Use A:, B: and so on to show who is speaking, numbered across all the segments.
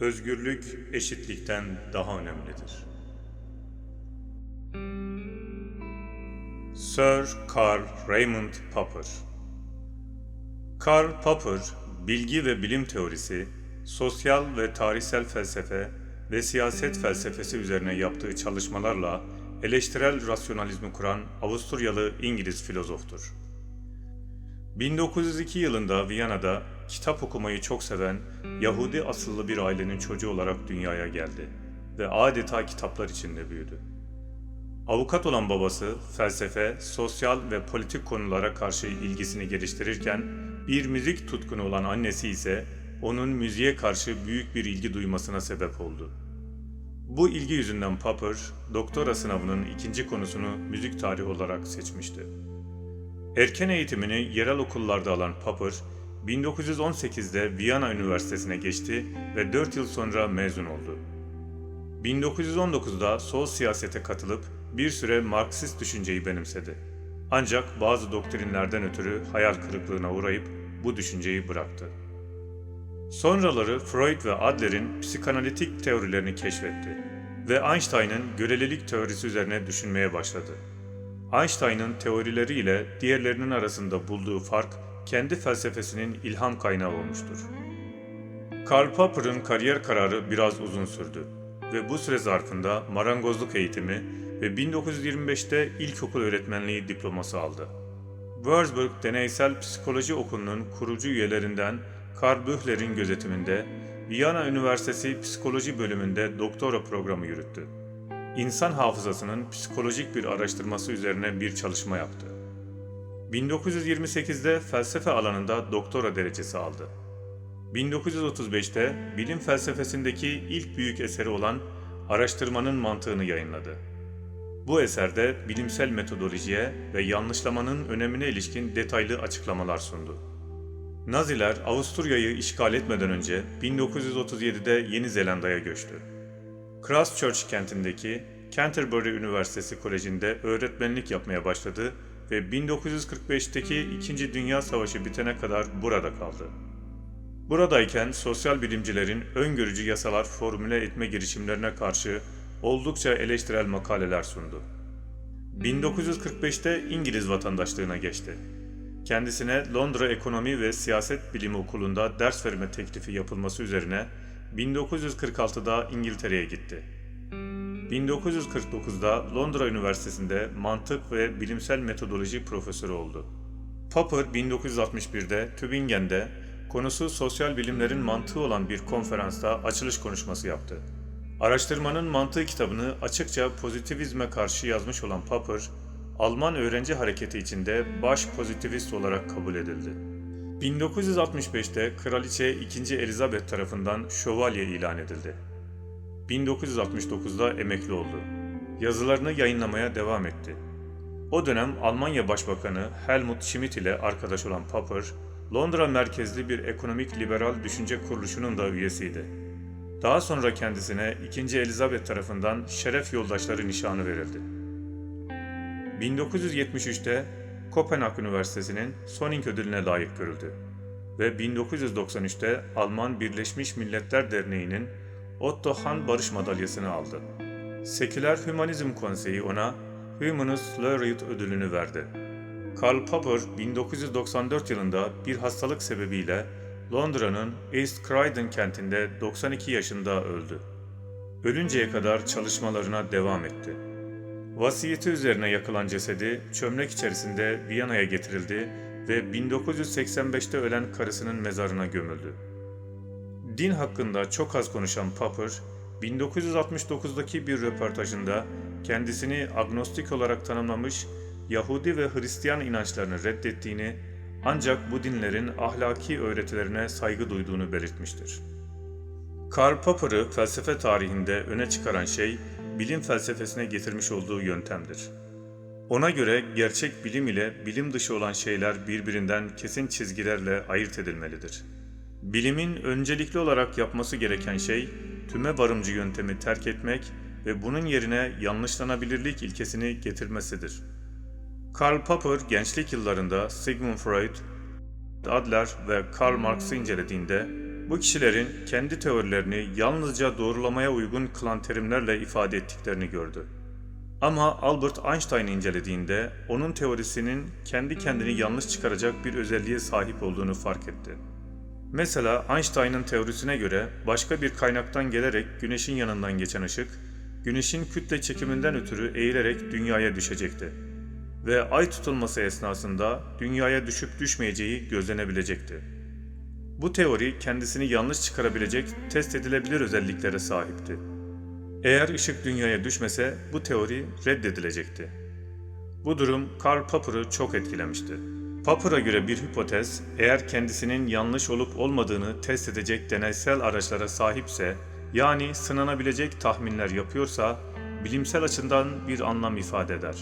A: Özgürlük eşitlikten daha önemlidir. Sir Karl Raymond Popper Karl Popper, bilgi ve bilim teorisi, sosyal ve tarihsel felsefe ve siyaset felsefesi üzerine yaptığı çalışmalarla eleştirel rasyonalizmi kuran Avusturyalı İngiliz filozoftur. 1902 yılında Viyana'da kitap okumayı çok seven Yahudi asıllı bir ailenin çocuğu olarak dünyaya geldi ve adeta kitaplar içinde büyüdü. Avukat olan babası felsefe, sosyal ve politik konulara karşı ilgisini geliştirirken bir müzik tutkunu olan annesi ise onun müziğe karşı büyük bir ilgi duymasına sebep oldu. Bu ilgi yüzünden Popper, doktora sınavının ikinci konusunu müzik tarihi olarak seçmişti. Erken eğitimini yerel okullarda alan Popper, 1918'de Viyana Üniversitesi'ne geçti ve 4 yıl sonra mezun oldu. 1919'da sol siyasete katılıp bir süre Marksist düşünceyi benimsedi. Ancak bazı doktrinlerden ötürü hayal kırıklığına uğrayıp bu düşünceyi bıraktı. Sonraları Freud ve Adler'in psikanalitik teorilerini keşfetti ve Einstein'ın görelilik teorisi üzerine düşünmeye başladı. Einstein'ın teorileriyle diğerlerinin arasında bulduğu fark kendi felsefesinin ilham kaynağı olmuştur. Karl Popper'ın kariyer kararı biraz uzun sürdü ve bu süre zarfında marangozluk eğitimi ve 1925'te ilkokul öğretmenliği diploması aldı. Würzburg Deneysel Psikoloji Okulu'nun kurucu üyelerinden Karl Bühler'in gözetiminde Viyana Üniversitesi Psikoloji bölümünde doktora programı yürüttü. İnsan hafızasının psikolojik bir araştırması üzerine bir çalışma yaptı. 1928'de felsefe alanında doktora derecesi aldı. 1935'te bilim felsefesindeki ilk büyük eseri olan Araştırmanın Mantığını yayınladı. Bu eserde bilimsel metodolojiye ve yanlışlamanın önemine ilişkin detaylı açıklamalar sundu. Naziler Avusturya'yı işgal etmeden önce 1937'de Yeni Zelanda'ya göçtü. Christchurch kentindeki Canterbury Üniversitesi Koleji'nde öğretmenlik yapmaya başladı ve 1945'teki İkinci Dünya Savaşı bitene kadar burada kaldı. Buradayken sosyal bilimcilerin öngörücü yasalar formüle etme girişimlerine karşı oldukça eleştirel makaleler sundu. 1945'te İngiliz vatandaşlığına geçti. Kendisine Londra Ekonomi ve Siyaset Bilimi Okulu'nda ders verme teklifi yapılması üzerine 1946'da İngiltere'ye gitti. 1949'da Londra Üniversitesi'nde mantık ve bilimsel metodoloji profesörü oldu. Popper 1961'de Tübingen'de konusu sosyal bilimlerin mantığı olan bir konferansta açılış konuşması yaptı. Araştırmanın mantığı kitabını açıkça pozitivizme karşı yazmış olan Popper, Alman öğrenci hareketi içinde baş pozitivist olarak kabul edildi. 1965'te Kraliçe 2. Elizabeth tarafından şövalye ilan edildi. 1969'da emekli oldu. Yazılarını yayınlamaya devam etti. O dönem Almanya Başbakanı Helmut Schmidt ile arkadaş olan Popper, Londra merkezli bir ekonomik liberal düşünce kuruluşunun da üyesiydi. Daha sonra kendisine 2. Elizabeth tarafından şeref yoldaşları nişanı verildi. 1973'te Kopenhag Üniversitesi'nin Sonning ödülüne layık görüldü ve 1993'te Alman Birleşmiş Milletler Derneği'nin Otto Hahn Barış Madalyası'nı aldı. Seküler Hümanizm Konseyi ona Humanist Laureate ödülünü verdi. Karl Popper 1994 yılında bir hastalık sebebiyle Londra'nın East Croydon kentinde 92 yaşında öldü. Ölünceye kadar çalışmalarına devam etti. Vasiyeti üzerine yakılan cesedi çömlek içerisinde Viyana'ya getirildi ve 1985'te ölen karısının mezarına gömüldü. Din hakkında çok az konuşan Popper, 1969'daki bir röportajında kendisini agnostik olarak tanımlamış Yahudi ve Hristiyan inançlarını reddettiğini ancak bu dinlerin ahlaki öğretilerine saygı duyduğunu belirtmiştir. Karl Popper'ı felsefe tarihinde öne çıkaran şey, bilim felsefesine getirmiş olduğu yöntemdir. Ona göre gerçek bilim ile bilim dışı olan şeyler birbirinden kesin çizgilerle ayırt edilmelidir. Bilimin öncelikli olarak yapması gereken şey, tüme varımcı yöntemi terk etmek ve bunun yerine yanlışlanabilirlik ilkesini getirmesidir. Karl Popper gençlik yıllarında Sigmund Freud, Adler ve Karl Marx'ı incelediğinde bu kişilerin kendi teorilerini yalnızca doğrulamaya uygun kılan terimlerle ifade ettiklerini gördü. Ama Albert Einstein'ı incelediğinde onun teorisinin kendi kendini yanlış çıkaracak bir özelliğe sahip olduğunu fark etti. Mesela Einstein'ın teorisine göre başka bir kaynaktan gelerek güneşin yanından geçen ışık, güneşin kütle çekiminden ötürü eğilerek dünyaya düşecekti. Ve ay tutulması esnasında dünyaya düşüp düşmeyeceği gözlenebilecekti. Bu teori kendisini yanlış çıkarabilecek test edilebilir özelliklere sahipti. Eğer ışık dünyaya düşmese bu teori reddedilecekti. Bu durum Karl Popper'ı çok etkilemişti. Popper'a göre bir hipotez, eğer kendisinin yanlış olup olmadığını test edecek deneysel araçlara sahipse, yani sınanabilecek tahminler yapıyorsa, bilimsel açıdan bir anlam ifade eder.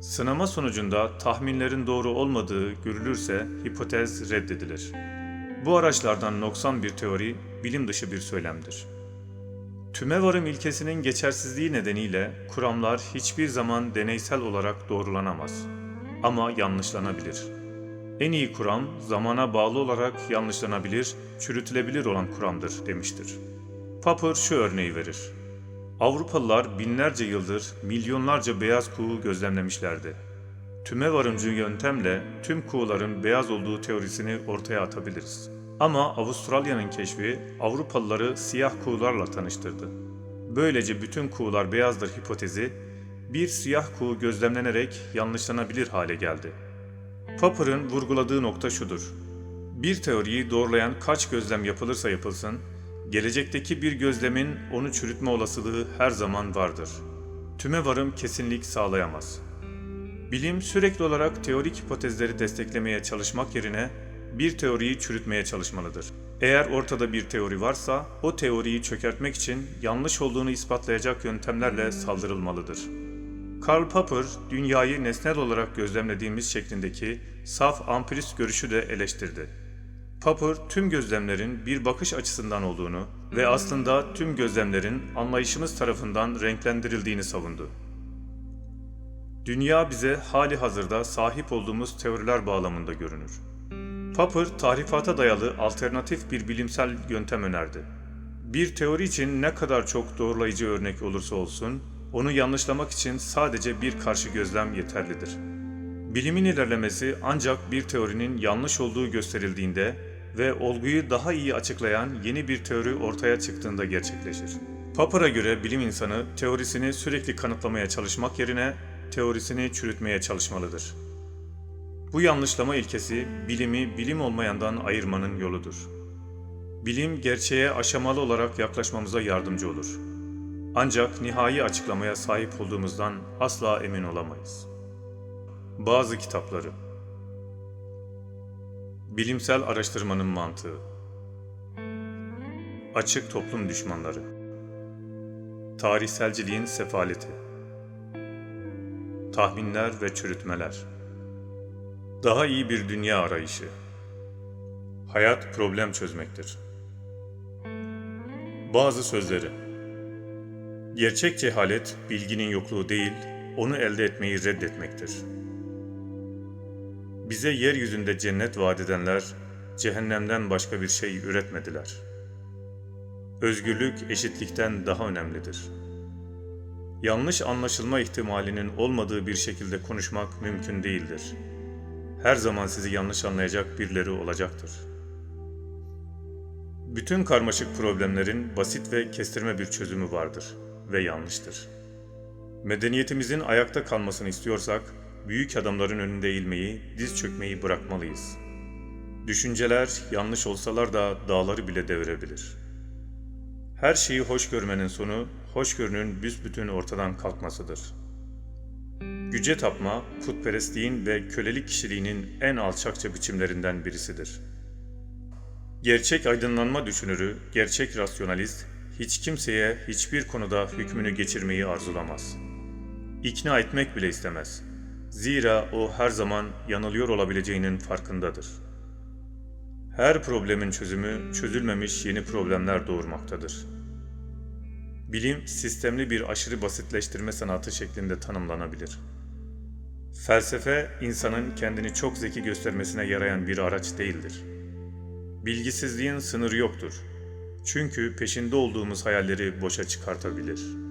A: Sınama sonucunda tahminlerin doğru olmadığı görülürse hipotez reddedilir. Bu araçlardan noksan bir teori, bilim dışı bir söylemdir. Tümevarım ilkesinin geçersizliği nedeniyle kuramlar hiçbir zaman deneysel olarak doğrulanamaz. Ama yanlışlanabilir. En iyi kuram zamana bağlı olarak yanlışlanabilir, çürütülebilir olan kuramdır demiştir. Popper şu örneği verir. Avrupalılar binlerce yıldır milyonlarca beyaz kuğu gözlemlemişlerdi. Tümevarımcı yöntemle tüm kuğuların beyaz olduğu teorisini ortaya atabiliriz. Ama Avustralya'nın keşfi Avrupalıları siyah kuğularla tanıştırdı. Böylece bütün kuğular beyazdır hipotezi bir siyah kuğu gözlemlenerek yanlışlanabilir hale geldi. Popper'ın vurguladığı nokta şudur. Bir teoriyi doğrulayan kaç gözlem yapılırsa yapılsın, gelecekteki bir gözlemin onu çürütme olasılığı her zaman vardır. Tümevarım kesinlik sağlayamaz. Bilim sürekli olarak teorik hipotezleri desteklemeye çalışmak yerine bir teoriyi çürütmeye çalışmalıdır. Eğer ortada bir teori varsa o teoriyi çökertmek için yanlış olduğunu ispatlayacak yöntemlerle saldırılmalıdır. Karl Popper, dünyayı nesnel olarak gözlemlediğimiz şeklindeki saf ampirist görüşü de eleştirdi. Popper, tüm gözlemlerin bir bakış açısından olduğunu ve aslında tüm gözlemlerin anlayışımız tarafından renklendirildiğini savundu. Dünya bize hali hazırda sahip olduğumuz teoriler bağlamında görünür. Popper, tahrifata dayalı alternatif bir bilimsel yöntem önerdi. Bir teori için ne kadar çok doğrulayıcı örnek olursa olsun, onu yanlışlamak için sadece bir karşı gözlem yeterlidir. Bilimin ilerlemesi ancak bir teorinin yanlış olduğu gösterildiğinde ve olguyu daha iyi açıklayan yeni bir teori ortaya çıktığında gerçekleşir. Popper'a göre bilim insanı teorisini sürekli kanıtlamaya çalışmak yerine teorisini çürütmeye çalışmalıdır. Bu yanlışlama ilkesi bilimi bilim olmayandan ayırmanın yoludur. Bilim gerçeğe aşamalı olarak yaklaşmamıza yardımcı olur. Ancak nihai açıklamaya sahip olduğumuzdan asla emin olamayız. Bazı kitapları Bilimsel araştırmanın mantığı Açık toplum düşmanları Tarihselciliğin sefaleti Tahminler ve çürütmeler Daha iyi bir dünya arayışı Hayat problem çözmektir. Bazı sözleri Gerçek cehalet bilginin yokluğu değil, onu elde etmeyi reddetmektir. Bize yeryüzünde cennet vaat edenler cehennemden başka bir şey üretmediler. Özgürlük eşitlikten daha önemlidir. Yanlış anlaşılma ihtimalinin olmadığı bir şekilde konuşmak mümkün değildir. Her zaman sizi yanlış anlayacak birileri olacaktır. Bütün karmaşık problemlerin basit ve kestirme bir çözümü vardır ve yanlıştır. Medeniyetimizin ayakta kalmasını istiyorsak, büyük adamların önünde eğilmeyi, diz çökmeyi bırakmalıyız. Düşünceler yanlış olsalar da dağları bile devirebilir. Her şeyi hoş görmenin sonu, hoşgörünün büsbütün ortadan kalkmasıdır. Güce tapma, putperestliğin ve kölelik kişiliğinin en alçakça biçimlerinden birisidir. Gerçek aydınlanma düşünürü, gerçek rasyonalist, hiç kimseye hiçbir konuda hükmünü geçirmeyi arzulamaz. İkna etmek bile istemez. Zira o her zaman yanılıyor olabileceğinin farkındadır. Her problemin çözümü çözülmemiş yeni problemler doğurmaktadır. Bilim sistemli bir aşırı basitleştirme sanatı şeklinde tanımlanabilir. Felsefe insanın kendini çok zeki göstermesine yarayan bir araç değildir. Bilgisizliğin sınırı yoktur. Çünkü peşinde olduğumuz hayalleri boşa çıkartabilir.''